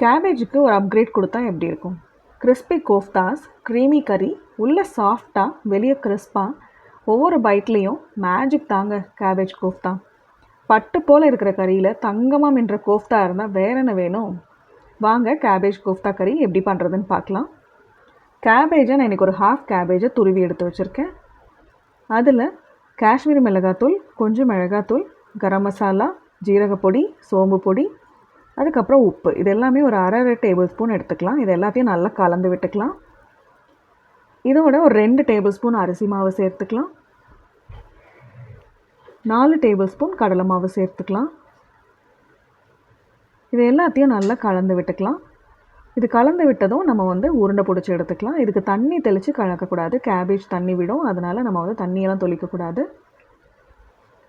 கேபேஜுக்கு ஒரு அப்கிரேட் கொடுத்தா எப்படி இருக்கும்? கிறிஸ்பி கோஃப்தாஸ் க்ரீமி கறி உள்ளே சாஃப்டாக வெளியே கிறிஸ்பாக ஒவ்வொரு பைட்லேயும் மேஜிக் தாங்க கேபேஜ் கோஃப்தா பட்டு போல் இருக்கிற கறியில் தங்கமாக மின்ற கோஃப்தா இருந்தால் வேற என்ன வேணும்? வாங்க கேபேஜ் கோஃப்தா கறி எப்படி பண்ணுறதுன்னு பார்க்கலாம். கேபேஜை நான் இன்றைக்கி ஒரு ஹாஃப் கேபேஜை துருவி எடுத்து வச்சுருக்கேன். அதில் காஷ்மீரி மிளகாத்தூள் கொஞ்சம் மிளகாத்தூள் கரம் மசாலா ஜீரகப்பொடி சோம்பு பொடி அதுக்கப்புறம் உப்பு. இது எல்லாமே ஒரு அரை அரை டேபிள் ஸ்பூன் எடுத்துக்கலாம். இது எல்லாத்தையும் நல்லா கலந்து விட்டுக்கலாம். இதோட ஒரு ரெண்டு டேபிள் ஸ்பூன் அரிசி மாவு சேர்த்துக்கலாம். நாலு டேபிள் ஸ்பூன் கடலை மாவு சேர்த்துக்கலாம். இது எல்லாத்தையும் நல்லா கலந்து விட்டுக்கலாம். இது கலந்து விட்டதும் நம்ம வந்து உருண்டை பிடிச்சி எடுத்துக்கலாம். இதுக்கு தண்ணி தெளித்து கலக்கக்கூடாது. கேபேஜ் தண்ணி விடும். அதனால் நம்ம வந்து தண்ணியெல்லாம் தொளிக்கக்கூடாது.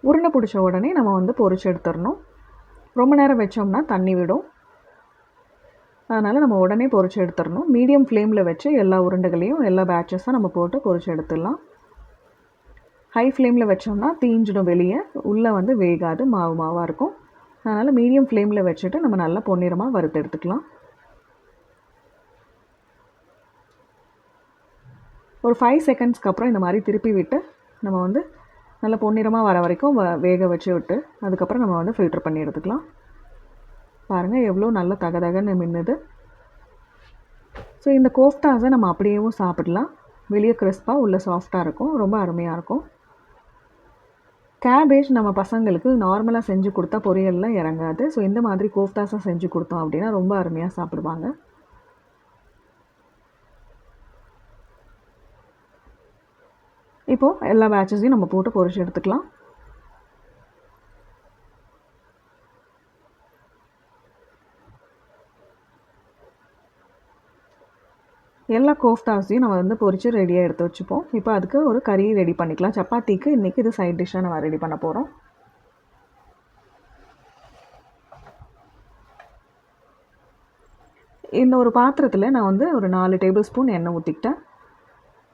உருண்டை பிடிச்ச உடனே நம்ம வந்து பொறிச்சு எடுத்துடணும். ரொம்ப நேரம் வச்சோம்னா தண்ணி விடும். அதனால் நம்ம உடனே பொறிச்சு எடுத்துடணும். மீடியம் ஃப்ளேமில் வச்சு எல்லா உருண்டைகளையும் எல்லா பேட்சஸாக நம்ம போட்டு பொறிச்சு எடுத்துடலாம். ஹை ஃப்ளேமில் வச்சோம்னா தீஞ்சிடும் வெளியே. உள்ளே வந்து வேகாது. மாவு மாவாக இருக்கும். அதனால் மீடியம் ஃப்ளேமில் வச்சுட்டு நம்ம நல்லா பொன்னிறமாக வறுத்து எடுத்துக்கலாம். ஒரு ஃபைவ் செகண்ட்ஸ்க்கு அப்புறம் இந்த மாதிரி திருப்பி விட்டு நம்ம வந்து நல்லா பொன்னிறமாக வர வரைக்கும் வ வேக வச்சு விட்டு அதுக்கப்புறம் நம்ம வந்து ஃபில்டர் பண்ணி எடுத்துக்கலாம். பாருங்கள் எவ்வளோ நல்ல தகதகன்னு மின்னுது. ஸோ இந்த கோஃப்தாஸை நம்ம அப்படியேவும் சாப்பிடலாம். வெளியே கிறிஸ்பாக உள்ளே சாஃப்டாக இருக்கும். ரொம்ப அருமையாக இருக்கும். கேபேஜ் நம்ம பசங்களுக்கு நார்மலாக செஞ்சு கொடுத்தா பொரியல்லாம் இறங்காது. ஸோ இந்த மாதிரி கோஃப்டாஸாக செஞ்சு கொடுத்தோம் அப்படின்னா ரொம்ப அருமையாக சாப்பிடுவாங்க. இப்போது எல்லா பேட்சஸையும் நம்ம போட்டு பொரிச்சு எடுத்துக்கலாம். எல்லா கோஃப்தாஸையும் நம்ம வந்து பொரித்து ரெடியாக எடுத்து வச்சுப்போம். இப்போ அதுக்கு ஒரு கறி ரெடி பண்ணிக்கலாம். சப்பாத்திக்கு இன்றைக்கி இது சைட் டிஷ்ஷாக நம்ம ரெடி பண்ண போகிறோம் இந்த ஒரு பாத்திரத்தில் நான் வந்து ஒரு நாலு டேபிள் ஸ்பூன் எண்ணெய் ஊற்றிக்கிட்டேன்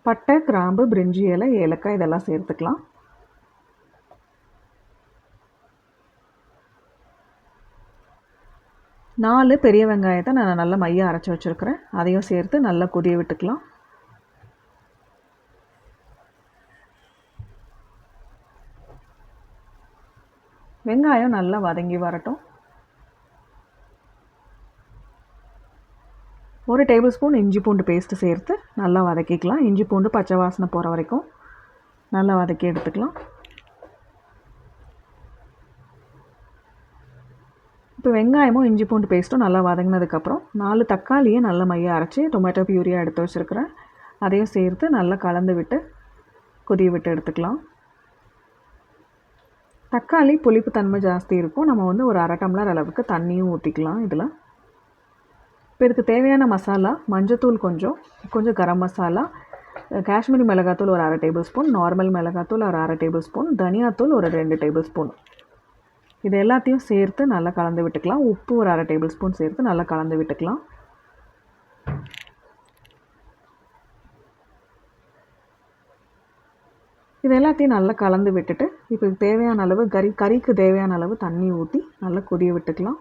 பட்டை கிராம்பு பிரிஞ்சி இலை ஏலக்காய் இதெல்லாம் சேர்த்துக்கலாம். நாலு பெரிய வெங்காயத்தை நான் நல்லா மையம் அரைச்சி வச்சுருக்கிறேன். அதையும் சேர்த்து நல்லா கொதிய விட்டுக்கலாம். வெங்காயம் நல்லா வதங்கி வரட்டும். ஒரு டேபிள் ஸ்பூன் இஞ்சி பூண்டு பேஸ்ட்டு சேர்த்து நல்லா வதக்கிக்கலாம். இஞ்சி பூண்டு பச்சை வாசனை போகிற வரைக்கும் நல்லா வதக்கி எடுத்துக்கலாம். இப்போ வெங்காயமும் இஞ்சி பூண்டு பேஸ்ட்டும் நல்லா வதங்கினதுக்கப்புறம் நாலு தக்காளியை நல்லா மைய அரைச்சி டொமேட்டோ பியூரியாக எடுத்து வச்சுருக்கிறேன். அதையும் சேர்த்து நல்லா கலந்து விட்டு கொதிய விட்டு எடுத்துக்கலாம். தக்காளி புளிப்பு தன்மை ஜாஸ்தி இருக்கும். நம்ம வந்து ஒரு அரை டம்ளர் அளவுக்கு தண்ணியும் ஊற்றிக்கலாம் இதில். இப்போ இதுக்கு தேவையான மசாலா மஞ்சத்தூள் கொஞ்சம் கொஞ்சம் கரம் மசாலா காஷ்மீரி மிளகாத்தூள் ஒரு அரை டேபிள் ஸ்பூன் நார்மல் மிளகாத்தூள் ஒரு அரை டேபிள் ஸ்பூன் தனியாத்தூள் ஒரு ரெண்டு டேபிள் ஸ்பூன். இது எல்லாத்தையும் சேர்த்து நல்லா கலந்து விட்டுக்கலாம். உப்பு ஒரு அரை டேபிள் ஸ்பூன் சேர்த்து நல்லா கலந்து விட்டுக்கலாம். இது எல்லாத்தையும் நல்லா கலந்து விட்டுட்டு இப்போ தேவையான அளவு கறி கறிக்கு தேவையான அளவு தண்ணி ஊற்றி நல்லா கொதிய விட்டுக்கலாம்.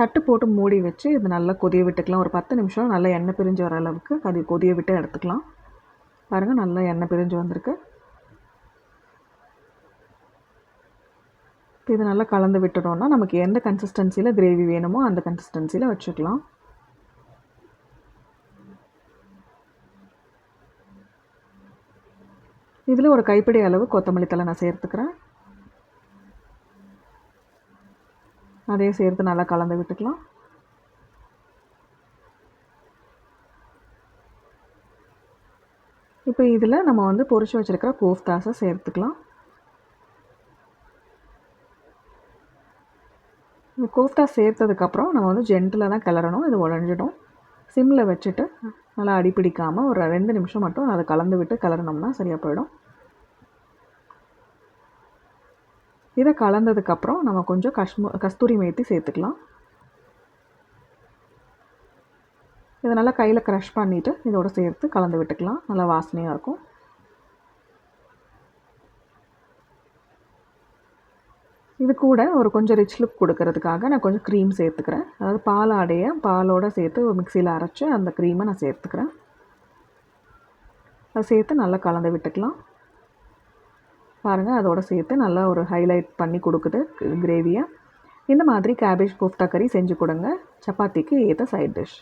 தட்டு போட்டு மூடி வச்சு இது நல்லா கொதிய விட்டுக்கலாம். ஒரு பத்து நிமிஷம் நல்லா எண்ணெய் பிரிஞ்சு வர அளவுக்கு அது கொதிய விட்டு எடுத்துக்கலாம். பாருங்கள் நல்லா எண்ணெய் பிரிஞ்சு வந்திருக்கு. இது நல்லா கலந்து விட்டுட்டோம்னா நமக்கு எந்த கன்சிஸ்டன்சியில் கிரேவி வேணுமோ அந்த கன்சிஸ்டன்சியில் வச்சுக்கலாம். இதில் ஒரு கைப்பிடி அளவு கொத்தமல்லி தலை நான் சேர்த்துக்கிறேன். அதையும் சேர்த்து நல்லா கலந்து விட்டுக்கலாம். இப்போ இதில் நம்ம வந்து பொரிச்சு வச்சுருக்கிற கோஃப்தாஸை சேர்த்துக்கலாம். இந்த கோஃப்தா சேர்த்ததுக்கப்புறம் நம்ம வந்து ஜென்டிலாக தான் கிளறணும் இது உடஞ்சிடும் சிம்மில் வச்சுட்டு நல்லா அடிப்பிடிக்காமல் ஒரு ரெண்டு நிமிஷம் மட்டும் அதை கலந்து விட்டு கிளறினோம்னா சரியாக போயிடும். இதை கலந்ததுக்கப்புறம் நம்ம கொஞ்சம் கஷ்மு கஸ்தூரி மேத்தி சேர்த்துக்கலாம். இதை நல்லா கையில் க்ரஷ் பண்ணிவிட்டு இதோட சேர்த்து கலந்து விட்டுக்கலாம். நல்லா வாசனையாக இருக்கும். இது கூட ஒரு கொஞ்சம் ரிச் லுக் கொடுக்கறதுக்காக நான் கொஞ்சம் க்ரீம் சேர்த்துக்கிறேன். அதாவது பால் ஆடைய பாலோடு சேர்த்து மிக்சியில் அரைச்சி அந்த க்ரீமை நான் சேர்த்துக்கிறேன். அதை சேர்த்து நல்லா கலந்து விட்டுக்கலாம். பாருங்கள் அதோட சேர்த்து நல்லா ஒரு ஹைலைட் பண்ணி கொடுக்குது கிரேவியை இந்த மாதிரி கேபேஜ் கோஃப்தா கறி செஞ்சு கொடுங்க. சப்பாத்திக்கு ஏற்ற சைட் டிஷ்